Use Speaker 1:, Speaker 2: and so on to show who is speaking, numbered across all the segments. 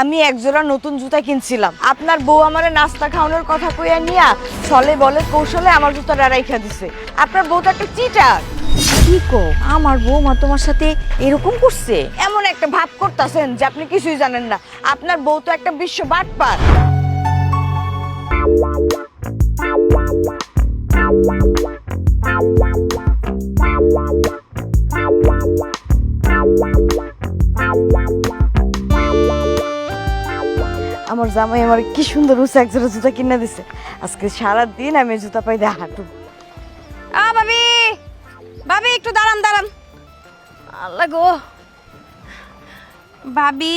Speaker 1: আমি একজোড়া নতুন জুতা কিনছিলাম। আপনার বউ আমার নাস্তা খাওয়ানোর কথা কইয়া নিয়া ছলে বলে কৌশলে আমার জুতাটা রাইখা দিছে। আপনার বউ তো একটা চিটার
Speaker 2: কি কো আমার মা তোমার সাথে এরকম করছে?
Speaker 1: এমন একটা ভাব করতেছেন যে আপনি কিছুই জানেন না। আপনার বউ তো একটা বিশ্ব বাটপার। জামাই আমার কি সুন্দর উঁচু এক জোড়া জুতা কিনে দিছে। আজকে সারা দিন আমি জুতা পাই দিয়ে হাঁটু।
Speaker 2: আ ভাবি! ভাবি একটু দাঁড়ান দাঁড়ান। আল্লাহ গো। ভাবি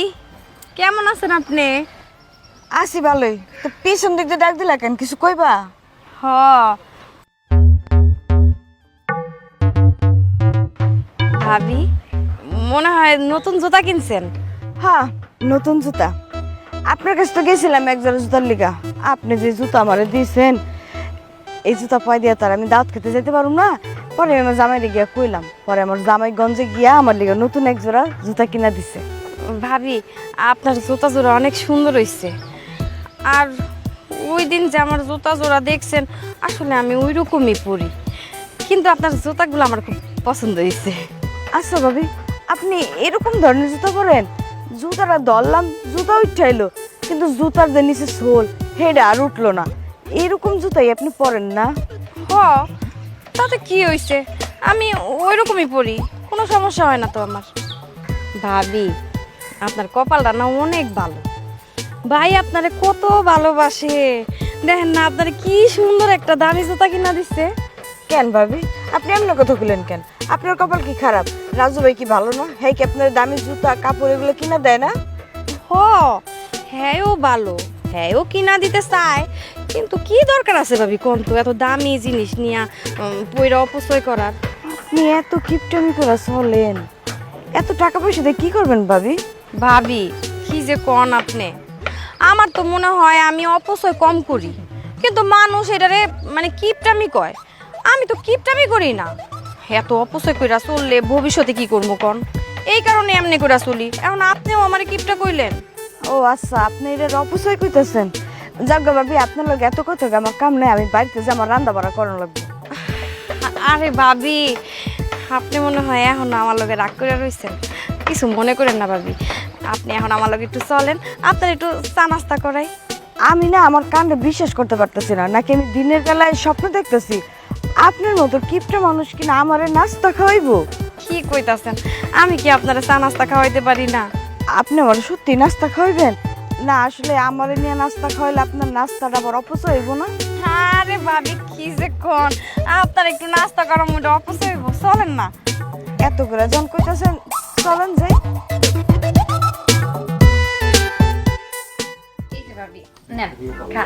Speaker 2: কেমন আছেন আপনি?
Speaker 1: আসি ভালোই। তো পিছন দিক দিয়ে ডাক দিলা কেন? কিছু কইবা?
Speaker 2: হ। ভাবি মনে হয় নতুন জুতা কিনছেন।
Speaker 1: হ্যাঁ নতুন জুতা। আপনার কাছে তো গেছিলাম এক জোড়া জুতার লিগা। আপনি যে জুতা আমারে দিয়েছেন এই জুতা পয় দিয়ে তার আমি দাঁত খেতে যেতে পারুম না। পরে আমি আমার জামাইরে গিয়া কইলাম পরে আমার জামাই গঞ্জে গিয়া আমার লিগা নতুন এক জোড়া জুতা কিনা দিছে।
Speaker 2: ভাবি আপনার জুতা জোড়া অনেক সুন্দর হয়েছে আর ওই দিন যে আমার জুতা জোড়া দেখছেন আসলে আমি ওই রকমই পরি। কিন্তু আপনার জুতাগুলো আমার খুব পছন্দ হয়েছে
Speaker 1: আচ্ছা ভাবি আপনি এরকম ধরনের জুতা পরেন? জুতাটা ধরলাম জুতা উঠাইলো কিন্তু জুতার যে নিচে সোল হেডে আর উঠল না। এরকম জুতাই আপনি পরেন না।
Speaker 2: হ তাতে কি হয়েছে আমি ওই রকমই পরি কোনো সমস্যা হয় না তো আমার। ভাবি আপনার কপালটা না অনেক ভালো। ভাই আপনারে কত ভালোবাসে। দেখেন না আপনার কি সুন্দর একটা দামি জুতা কিনা দিচ্ছে
Speaker 1: কেন ভাবি? আপনি এমন কথা বললেন কেন? আপনার কপাল কি খারাপ? রাজু ভাই কি ভালো না? হ্যাঁ কি আপনার দামি জুতা কাপড় এগুলো কিনা দেয় না?
Speaker 2: হ হ্যাঁও ভালো। হ্যাঁও কিনা দিতে চায়। কিন্তু কি দরকার আছে ভাবি কোন তো? এত দামি জিনিস নিয়া পয়রা অপচয় করার।
Speaker 1: আপনি এত কিপটামি করা চলেন। এত টাকা পয়সা দিয়ে কি করবেন ভাবি?
Speaker 2: ভাবি কি যে কন আপনি? আমার তো মনে হয় আমি অপচয় কম করি। কিন্তু মানুষ এটারে মানে কিপটামি কয়। আমি তো কিপটামি করি না। এত অপচয় কইরা চললে ভবিষ্যতে কি করব কন? এই কারণে এমনি কইরা চলি। এখন আপনিও আমার কিপটা কইলেন।
Speaker 1: ও আচ্ছা আপনি এটা অপচয় করতেছেন যাক গো ভাবি আপনার লোক এত কথা গো, আমার কাম নাই আমি বাড়িতে যে আমার রান্না বাড়া করানো লাগবে।
Speaker 2: আরে ভাবি আপনি মনে হয় এখন আমার লগে রাগ করে রয়েছেন কিছু মনে করেন না ভাবি। আপনি এখন আমার লগে একটু চলেন আপনার একটু চা নাস্তা করাই।
Speaker 1: আমি না আমার কাণ্ডে বিশ্বাস করতে পারতেছি না নাকি আমি দিনের বেলায় স্বপ্ন দেখতেছি? আপনার মতো কিপটা মানুষ কিনা আমারে নাস্তা খাওয়াইবো?
Speaker 2: কি কইতাছেন? আমি কি আপনারা চা নাস্তা খাওয়াইতে পারি না?
Speaker 1: আপনি আমার সত্যি নাস্তা খাওয়াইবেন? না আসলে আমার নিয়ে নাস্তা খাওয়াইলে আপনার নাস্তাটা আবার অপচয় হইব না?
Speaker 2: আরে ভাবি কি যে কোন? আপনার একটু নাস্তা করার মধ্যে অপচয় হইব চলেন না।
Speaker 1: এত করে জন কইতাছেন চলেন যাই।
Speaker 2: ভাবি নেন খা।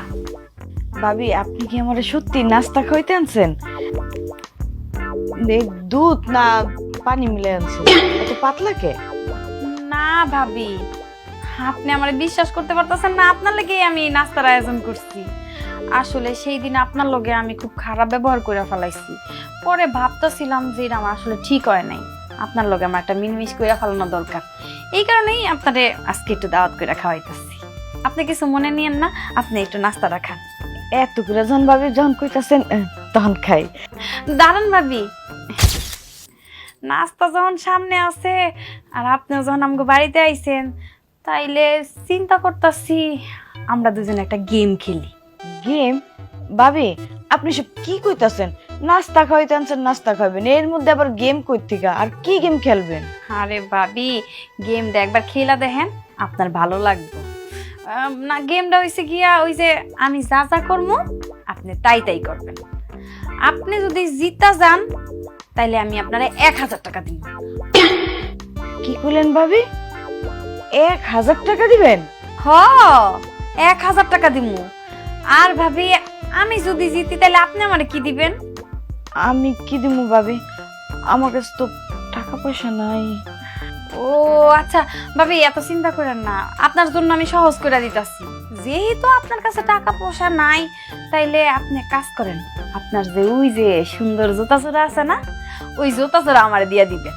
Speaker 1: ভাবি, আপনি কি আমার সত্যি নাস্তা খাইতে আনছেন? দুধ না পানি মিলে আনছেন? এত পাতলা কে?
Speaker 2: না ভাবি, আপনি আমার বিশ্বাস করতে পারতেছেন না, আপনার লাগে আমি নাস্তার আয়োজন করছি। আসলে সেই দিন আপনার লগে আমি খুব খারাপ ব্যবহার করে ফেলাইছি। পরে ভাবতেছিলাম যে এটা আমার আসলে ঠিক হয় নাই। আপনার লগে আমার একটা মিনমিশ করে ফেলানো দরকার। এই কারণেই আপনারে আজকে একটু দাওয়াত করে খাওয়াইতেছি। আপনি কিছু মনে নিয়েন না, আপনি একটু নাস্তা খান।
Speaker 1: এত করে জন ভাবি যখন কইতাছেন তখন খাই।
Speaker 2: দারুণ ভাবি। নাস্তা যখন সামনে আছে আর আপনি যখন আমাকে বাড়িতে আইছেন তাইলে চিন্তা করতেছি আমরা দুজন একটা গেম খেলি।
Speaker 1: গেম? ভাবি আপনি সব কি কইতাছেন? নাস্তা খাইতে আনছেন নাস্তা খাবেন এর মধ্যে আবার গেম কই থেকে আর কি গেম খেলবেন?
Speaker 2: আরে ভাবি গেমটা একবার খেলা দেখেন আপনার ভালো লাগবে। না গেমটা হইছে গিয়া ওই যে আমি যা যা করব আপনি তাই তাই করবেন। আপনি যদি জিতা যান তাইলে আমি আপনারা এক হাজার টাকা দিব।
Speaker 1: কি কইলেন ভাবি? এক হাজার টাকা দিবেন?
Speaker 2: হ এক হাজার টাকা দিমু। আর ভাবি আমি যদি জিতি তাহলে আপনি আমারে কি দিবেন?
Speaker 1: আমি কি দিমু ভাবি? আমার কাছে তো টাকা পয়সা নাই।
Speaker 2: ও আচ্ছা ভাবি এত চিন্তা করেন না। আপনার জন্য আমি সহজ করে দিতেছি। যেহেতু আপনার কাছে টাকা পয়সা নাই তাইলে আপনি কাজ করেন। আপনার যে ওই যে সুন্দর জুতা জোড়া আছে না ওই জুতা জোড়া আমার দিয়ে দিবেন।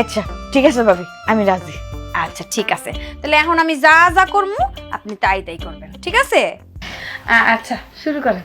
Speaker 1: আচ্ছা ঠিক আছে ভাবি আমি রাজি।
Speaker 2: আচ্ছা ঠিক আছে। তাহলে এখন আমি যা যা করব আপনি তাই তাই করবেন ঠিক আছে? আচ্ছা শুরু করেন।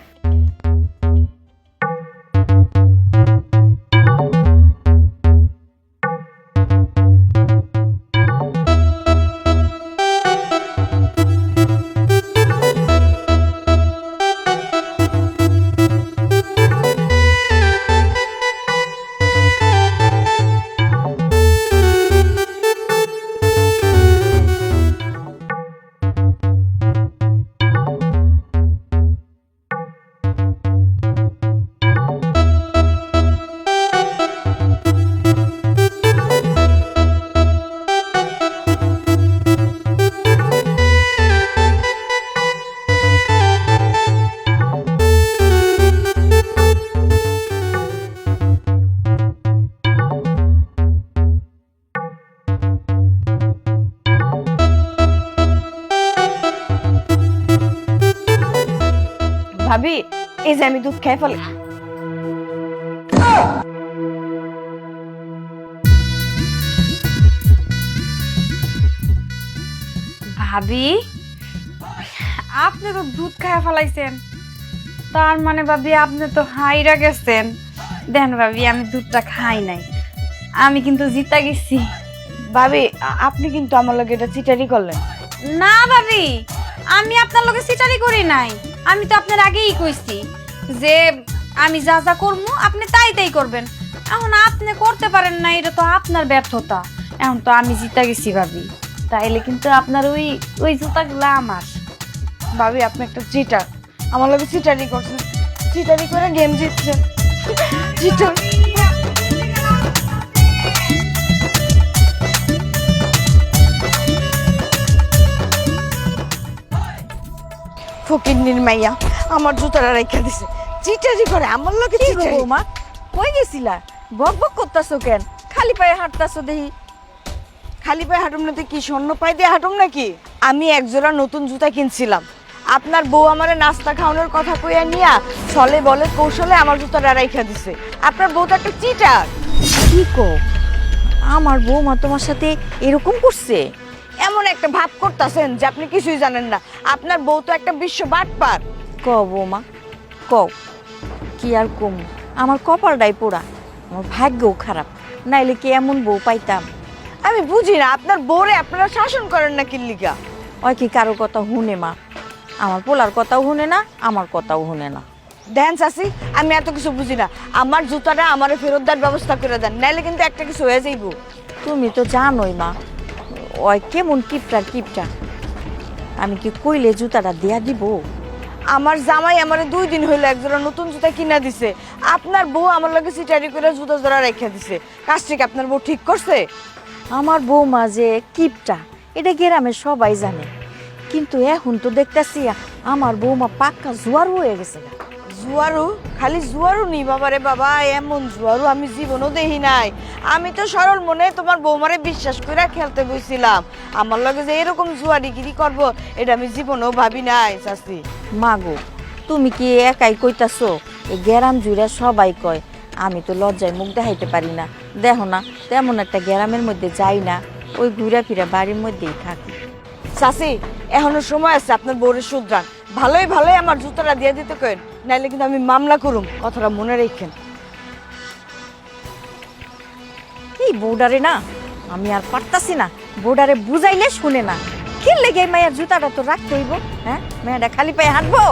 Speaker 1: ভাবি এই যে আমি দুধ খাই ফেলে
Speaker 2: ভাবি আপনি তো দুধ খায় ফেলাইছেন। তার মানে ভাবি আপনি তো হাইরা গেছেন। দেন ভাবি আমি দুধটা খাই নাই। আমি কিন্তু জিতা গেছি।
Speaker 1: ভাবি আপনি কিন্তু আমার লগে এটা চিটারি করলেন।
Speaker 2: না ভাবি আমি আপনার লগে সিটারি করি নাই। আমি তো আপনার আগেই কইছি যে আমি যা যা করব আপনি তাই তাই করবেন। এখন আপনি করতে পারেন না, এটা তো আপনার ব্যর্থতা। এখন তো আমি জিতা গেছি ভাবি। তাইলে কিন্তু আপনার ওই ওই জুতাগুলো আমার।
Speaker 1: ভাবি, আপনি একটা চিটার আমার লাগে চিটারি করছেন। চিটারি করে গেম জিতছেন। চিটার ফকির মাইয়া আমার জুতারা রেখে দিছে। চিটারি করে আমার লগে
Speaker 3: কি বৌমা? কই গেছিলা? বক বক করতাছো কেন? খালি পায়ে হাঁটতাছো দেখি
Speaker 1: খালি পায়ে হাঁটুম না কি স্বর্ণ পায়ে দিয়ে হাঁটুম নাকি? আমি এক জোড়া নতুন জুতা কিনছিলাম। আপনার বউ আমারে নাস্তা খাওয়ানোর কথা কইয়া নিয়া ছলে বলে কৌশলে আমার জুতাটা রাইখা দিছে। আপনার বউ তো একটা চিটার।
Speaker 3: কি কো আমার বৌমা তোমার সাথে এরকম করছে?
Speaker 1: এমন একটা ভাব করতেছেন যে আপনি কিছুই জানেন না। আপনার বউ তো একটা বিশ্ব বাটপার।
Speaker 3: ক বৌমা কও কি আর কম? আমার কপালটাই পোড়া আমার ভাগ্যও খারাপ নাইলে কি এমন বউ পাইতাম?
Speaker 1: আমি বুঝি না আপনার বউরে আপনারা শাসন করেন না কিল্লিকা
Speaker 3: ওই কি কারও কথা শুনে মা? আমার পোলার কথাও শুনে না আমার কথাও শুনে না।
Speaker 1: দেন চাষি আমি এত কিছু বুঝি না। আমার জুতাটা আমারে ফেরত দেওয়ার ব্যবস্থা করে দেন নাইলে কিন্তু একটা কিছু হয়ে যাইব।
Speaker 3: তুমি তো জানোই মা ওই কেমন কিপটা কিপটা? আমি কি কইলে জুতাটা দেয়া দিব?
Speaker 1: আমার জামাই আমার দুই দিন হইল একজোড়া নতুন জুতা কিনা দিছে। আপনার বউ আমার লগে সিটারি করে জুতা জোড়া রেখে দিছে। কাজটি কি আপনার বউ ঠিক করছে?
Speaker 3: আমার বৌমা যে কিপটা, এটা গ্রামে সবাই জানে। কিন্তু এখন তো দেখতেছি, আমার বৌমা পাক্কা জোয়ার হয়ে গেছে।
Speaker 1: জুয়ারু, খালি জুয়ারু নি বাবা রে বাবা, এমন জুয়ারু আমি জীবনও দেখি নাই। আমি তো সরল মনে তোমার বৌমারে বিশ্বাস করে খেলতে বইছিলাম। আমার লগে যে এরকম জুয়ারিগিরি করব, এটা আমি জীবনও ভাবি নাই চাষি
Speaker 3: মাগো, তুমি কি একাই কইতাছো? এই গ্যারাম জুড়ে সবাই কয়, আমি তো লজ্জায় মুখ দেখাইতে পারি না। দেখো না, তেমন একটা গ্যারামের মধ্যে যাই না, ওই ঘুরা ফিরা বাড়ির মধ্যেই থাকি।
Speaker 1: চাষি এখনও সময় আছে আপনার বউরের শুধরান। ভালোই ভালোই আমার জুতোটা দিয়ে দিতে কেন নাইলে কিন্তু আমি মামলা করুম, কথাটা মনে রেখেন।
Speaker 3: এই বোর্ডারে না, আমি আর পারতাছি না। বৌডারে বুঝাইলে শুনে না। কি লেগে মায়ের জুতাটা তো রাখতে হইব হ্যাঁ? মেয়েটা খালি পায়ে হাঁটবো?